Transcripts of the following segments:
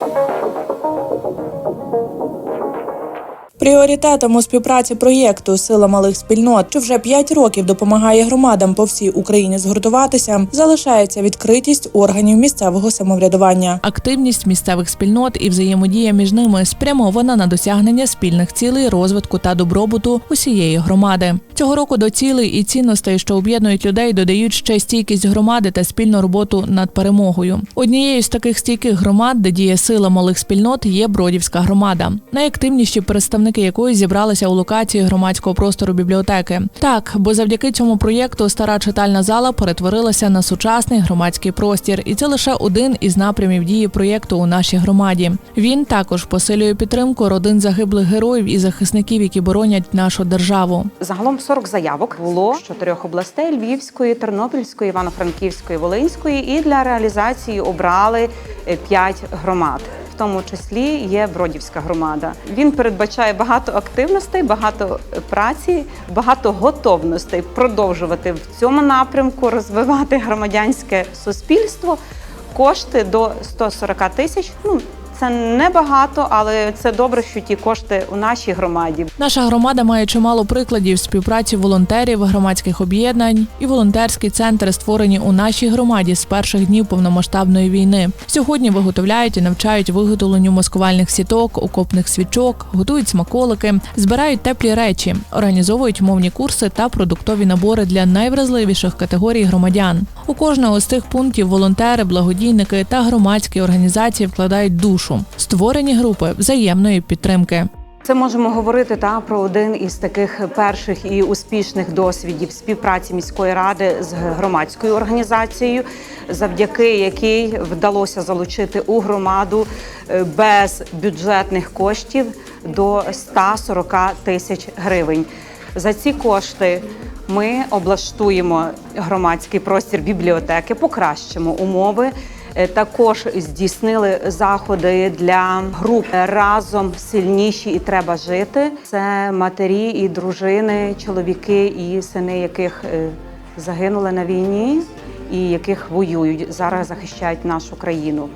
Música Пріоритетом у співпраці проєкту Сила малих спільнот, що вже 5 років допомагає громадам по всій Україні згуртуватися, залишається відкритість органів місцевого самоврядування. Активність місцевих спільнот і взаємодія між ними спрямована на досягнення спільних цілей розвитку та добробуту усієї громади. Цього року до цілей і цінностей, що об'єднують людей, додають ще стійкість громади та спільну роботу над перемогою. Однією з таких стійких громад, де діє сила малих спільнот, є Бродівська громада. Найактивніші представники якої зібралися у локації громадського простору бібліотеки. Так, бо завдяки цьому проєкту стара читальна зала перетворилася на сучасний громадський простір, і це лише один із напрямів дії проєкту у нашій громаді. Він також посилює підтримку родин загиблих героїв і захисників, які боронять нашу державу. Загалом 40 заявок було з чотирьох областей: Львівської, Тернопільської, Івано-Франківської, Волинської. І для реалізації обрали е, п'ять громад. Тому числі є Бродівська громада. Він передбачає багато активностей, багато праці, багато готовностей продовжувати в цьому напрямку, розвивати громадянське суспільство. Кошти до 140 тисяч. Ну це небагато, але це добре, що ті кошти у нашій громаді. Наша громада має чимало прикладів співпраці волонтерів, громадських об'єднань і волонтерські центри створені у нашій громаді з перших днів повномасштабної війни. Сьогодні виготовляють і навчають виготовленню маскувальних сіток, окопних свічок, готують смаколики, збирають теплі речі, організовують мовні курси та продуктові набори для найвразливіших категорій громадян. У кожного з цих пунктів волонтери, благодійники та громадські організації вкладають душу. Створені групи взаємної підтримки. Це можемо говорити та про один із таких перших і успішних досвідів співпраці міської ради з громадською організацією, завдяки якій вдалося залучити у громаду е, без бюджетних коштів до 140 тисяч гривень. За ці кошти ми облаштуємо громадський простір бібліотеки, покращимо умови. Е, Також здійснили заходи для груп разом сильніші і треба жити. Це матері і дружини, чоловіки і сини, яких е, загинули на війні і яких воюють зараз, захищають нашу країну.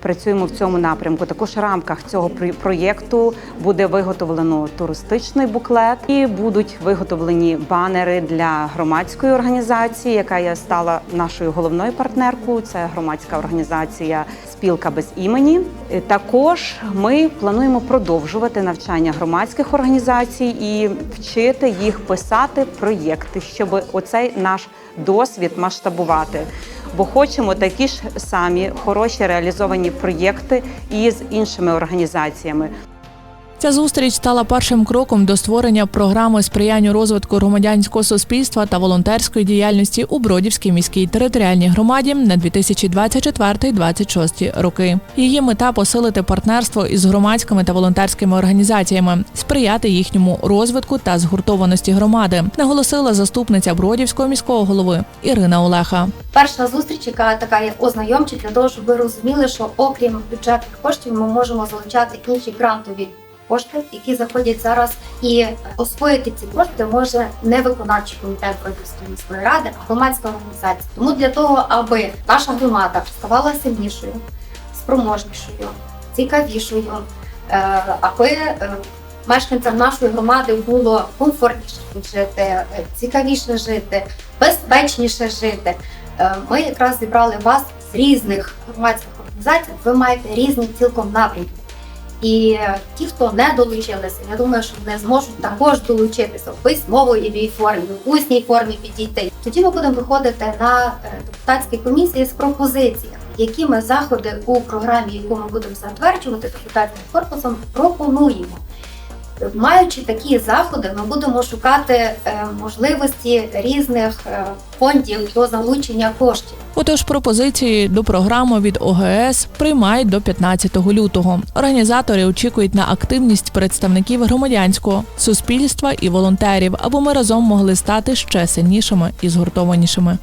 Працюємо в цьому напрямку. Також в рамках цього про- проєкту буде виготовлено туристичний буклет і будуть виготовлені банери для громадської організації, яка є стала нашою головною партнеркою. Це громадська організація Спілка без імені. Е, Також ми плануємо продовжувати навчання громадських організацій і вчити їх писати проєкти, щоб оцей наш досвід масштабувати. Бо хочемо такі ж самі хороші реалізовані проєкти і з іншими організаціями. Ця зустріч стала першим кроком до створення програми сприяння розвитку громадянського суспільства та волонтерської діяльності у Бродівській міській територіальній громаді на 2024-2026 роки. Її мета посилити партнерство із громадськими та волонтерськими організаціями, сприяти їхньому розвитку та згуртованості громади, наголосила заступниця Бродівського міського голови Ірина Олеха. Перша зустріч, яка така є ознайомча для того, щоб ви розуміли, що окрім бюджетних коштів ми можемо залучати інші грантові кошти, які заходять зараз, і освоїти ці кошти може не виконавчий комітет Бродівської міської ради, а громадська організація. Тому для того, аби наша громада ставала сильнішою, спроможнішою, цікавішою, е, аби е, мешканцям нашої громади було комфортніше жити, цікавіше жити, безпечніше жити. Е, Ми якраз зібрали вас з різних громадських організацій. Ви маєте різні цілком напрямки. І е, ті, хто не долучилися, я думаю, що вони зможуть також долучитися в письмовій формі, в усній формі підійти. Тоді ми будемо виходити на депутатські комісії з пропозиціями, які ми заходи у програмі, яку ми будемо затверджувати депутатським корпусом, пропонуємо. Маючи такі заходи, ми будемо шукати е, можливості різних е, фондів до залучення коштів. Отож, пропозиції до програми від ОГС приймають до 15 лютого. Організатори очікують на активність представників громадянського суспільства і волонтерів, аби ми разом могли стати ще сильнішими і згуртованішими.